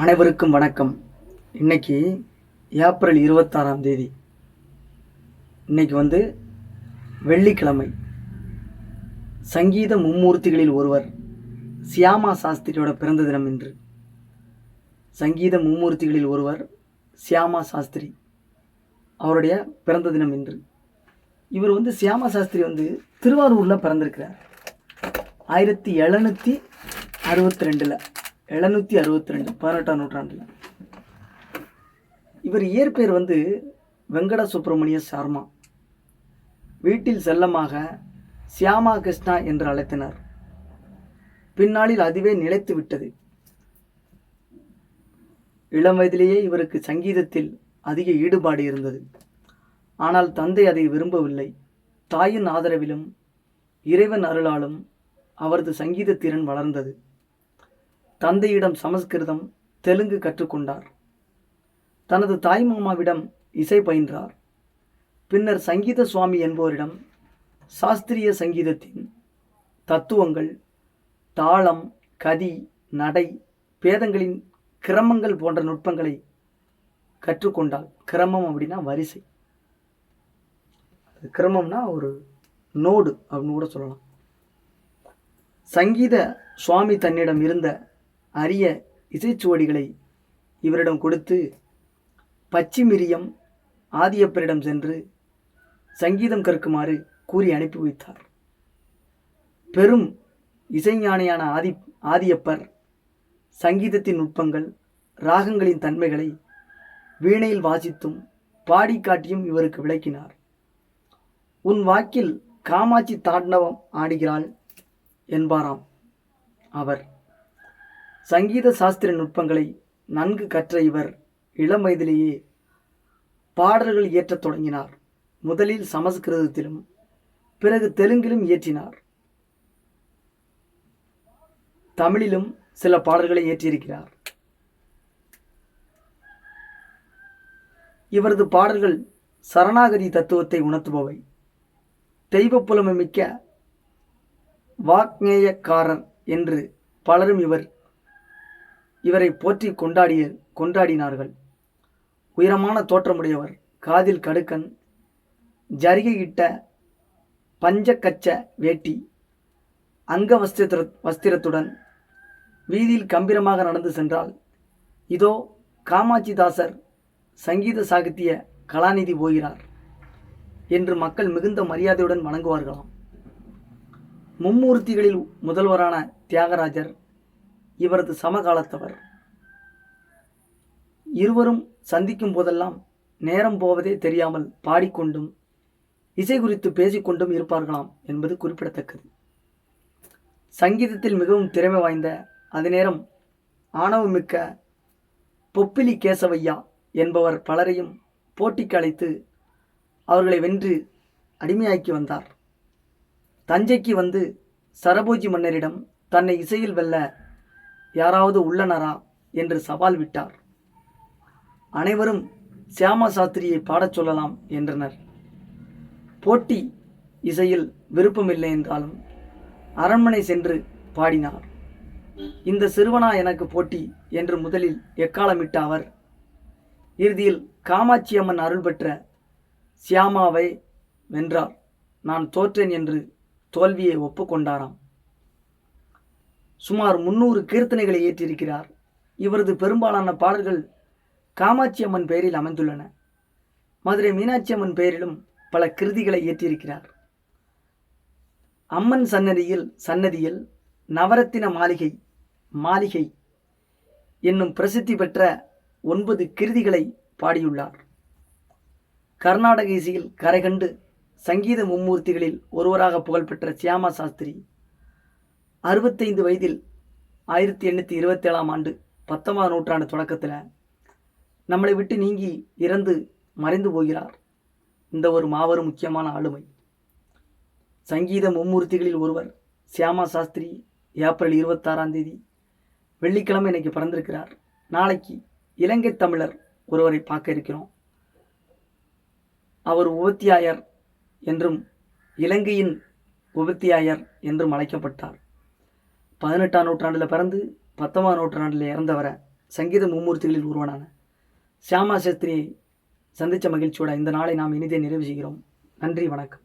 அனைவருக்கும் வணக்கம். இன்னைக்கு ஏப்ரல் இருபத்தாறாம் தேதி. இன்னைக்கு வந்து வெள்ளிக்கிழமை. சங்கீத மும்மூர்த்திகளில் ஒருவர் சியாமா சாஸ்திரியோட பிறந்த தினம் என்று சங்கீத மும்மூர்த்திகளில் ஒருவர் சியாமா சாஸ்திரி அவருடைய பிறந்த தினம் என்று இவர் வந்து சியாமா சாஸ்திரி வந்து திருவாரூரில் பிறந்திருக்கிறார். ஆயிரத்தி எழுநூற்றி அறுபத்தி ரெண்டில். எழுநூற்றி அறுபத்தி ரெண்டு பதினெட்டாம் நூற்றாண்டில். இவர் இயற்பெயர் வந்து வெங்கட சுப்பிரமணிய சர்மா. வீட்டில் செல்லமாக சியாமா கிருஷ்ணா என்று அழைத்தனர். பின்னாளில் அதுவே நிலைத்து விட்டது. இளம் வயதிலேயே இவருக்கு சங்கீதத்தில் அதிக ஈடுபாடு இருந்தது. ஆனால் தந்தை அதை விரும்பவில்லை. தாயின் ஆதரவிலும் இறைவன் அருளாலும் அவரது சங்கீத திறன் வளர்ந்தது. தந்தையிடம் சமஸ்கிருதம் தெலுங்கு கற்றுக்கொண்டார். தனது தாய்மாமாவிடம் இசை பயின்றார். பின்னர் சங்கீத சுவாமி என்பவரிடம் சாஸ்திரிய சங்கீதத்தின் தத்துவங்கள் தாளம் கதி நடை பேதங்களின் கிரமங்கள் போன்ற நுட்பங்களை கற்றுக்கொண்டால் கிரமம் அப்படின்னா வரிசை. அது கிரமம்னா ஒரு நோடு அப்படின்னு கூட சொல்லலாம். சங்கீத சுவாமி தன்னிடம் இருந்த அரிய இசைச்சுவடிகளை இவரிடம் கொடுத்து பச்சிமிரியம் ஆதியப்பரிடம் சென்று சங்கீதம் கற்குமாறு கூறி அனுப்பி வைத்தார். பெரும் இசைஞானியான ஆதி ஆதியப்பர் சங்கீதத்தின் நுட்பங்கள் ராகங்களின் தன்மைகளை வீணையில் வாசித்தும் பாடி காட்டியும் இவருக்கு விளக்கினார். உன் வாக்கில் காமாட்சி தாண்டவம் ஆடுகிறாள் என்பாராம் அவர். சங்கீத சாஸ்திர நுட்பங்களை நன்கு கற்ற இவர் இளம் வயதிலேயே பாடல்கள் இயற்றத் தொடங்கினார். முதலில் சமஸ்கிருதத்திலும் பிறகு தெலுங்கிலும் இயற்றினார். தமிழிலும் சில பாடல்களை இயற்றியிருக்கிறார். இவரது பாடல்கள் சரணாகதி தத்துவத்தை உணர்த்துபவை. தெய்வ புலமை மிக்க வாக்ஞேயக்காரர் என்று பலரும் இவர் இவரை போற்றி கொண்டாடிய கொண்டாடினார்கள். உயரமான தோற்றமுடையவர் காதில் கடுக்கன் ஜரிகையிட்ட பஞ்சக்கச்ச வேட்டி அங்க வஸ்திர வஸ்திரத்துடன் வீதியில் கம்பீரமாக நடந்து சென்றால் இதோ காமாட்சிதாசர் சங்கீத சாகித்ய கலாநிதி போகிறார் என்று மக்கள் மிகுந்த மரியாதையுடன் வணங்குவார்களாம். மும்மூர்த்திகளில் முதல்வரான தியாகராஜர் இவரது சமகாலத்தவர். இருவரும் சந்திக்கும் போதெல்லாம் நேரம் போவதே தெரியாமல் பாடிக்கொண்டும் இசை குறித்து பேசிக்கொண்டும் இருப்பார்களாம் என்பது குறிப்பிடத்தக்கது. சங்கீதத்தில் மிகவும் திறமை வாய்ந்த அது நேரம் ஆணவமிக்க பொப்பிலி கேசவையா என்பவர் பலரையும் போட்டிக்கு அழைத்து அவர்களை வென்று அடிமையாக்கி வந்தார். தஞ்சைக்கு வந்து சரபோஜி மன்னரிடம் தன்னை இசையில் வெல்ல யாராவது உள்ளனரா? என்று சவால் விட்டார். அனைவரும் சியாமா சாஸ்திரியை பாடச் சொல்லலாம் என்றனர். போட்டி இசையில் விருப்பமில்லை என்றாலும் அரண்மனை சென்று பாடினார். இந்த சிறுவனா எனக்கு போட்டி என்று முதலில் எக்காலமிட்ட அவர் இறுதியில் காமாட்சி அம்மன் அருள் பெற்ற சியாமாவை வென்றார். நான் தோற்றேன் என்று தோல்வியை ஒப்புக்கொண்டாராம். சுமார் முன்னூறு கீர்த்தனைகளை ஏற்றியிருக்கிறார். இவரது பெரும்பாலான பாடல்கள் காமாட்சி அம்மன் பெயரில் அமைந்துள்ளன. மதுரை மீனாட்சி அம்மன் பெயரிலும் பல கிருதிகளை இயற்றியிருக்கிறார் அம்மன் சன்னதியில் சன்னதியில் நவரத்தின மாளிகை மாளிகை என்னும் பிரசித்தி பெற்ற ஒன்பது கிருதிகளை பாடியுள்ளார். கர்நாடக இசையில் கரைகண்டு சங்கீத மும்மூர்த்திகளில் ஒருவராக புகழ்பெற்ற சியாமா சாஸ்திரி அறுபத்தைந்து வயதில் ஆயிரத்தி எண்ணூற்றி இருபத்தேழாம் ஆண்டு பத்தொன்பதாம் நூற்றாண்டு தொடக்கத்தில் நம்மளை விட்டு நீங்கி இறந்து மறைந்து போகிறார். இந்த ஒரு மாபெரும் முக்கியமான ஆளுமை. சங்கீத மும்மூர்த்திகளில் ஒருவர் சியாமா சாஸ்திரி ஏப்ரல் இருபத்தாறாம் தேதி வெள்ளிக்கிழமை இன்னைக்கு பிறந்திருக்கிறார். நாளைக்கு இலங்கை தமிழர் ஒருவரை பார்க்க இருக்கிறோம். அவர் உபத்தியாயர் என்றும் இலங்கையின் உபத்தியாயர் என்றும் அழைக்கப்பட்டார். பதினெட்டாம் நூற்றாண்டில் பிறந்து பத்தொன்பதாம் நூற்றாண்டில் இறந்தவரை சங்கீத மும்மூர்த்திகளில் ஒருவனான சியாமா சாஸ்திரியை சந்தித்த மகிழ்ச்சியோட இந்த நாளை நாம் இனிதே நிறைவு செய்கிறோம். நன்றி வணக்கம்.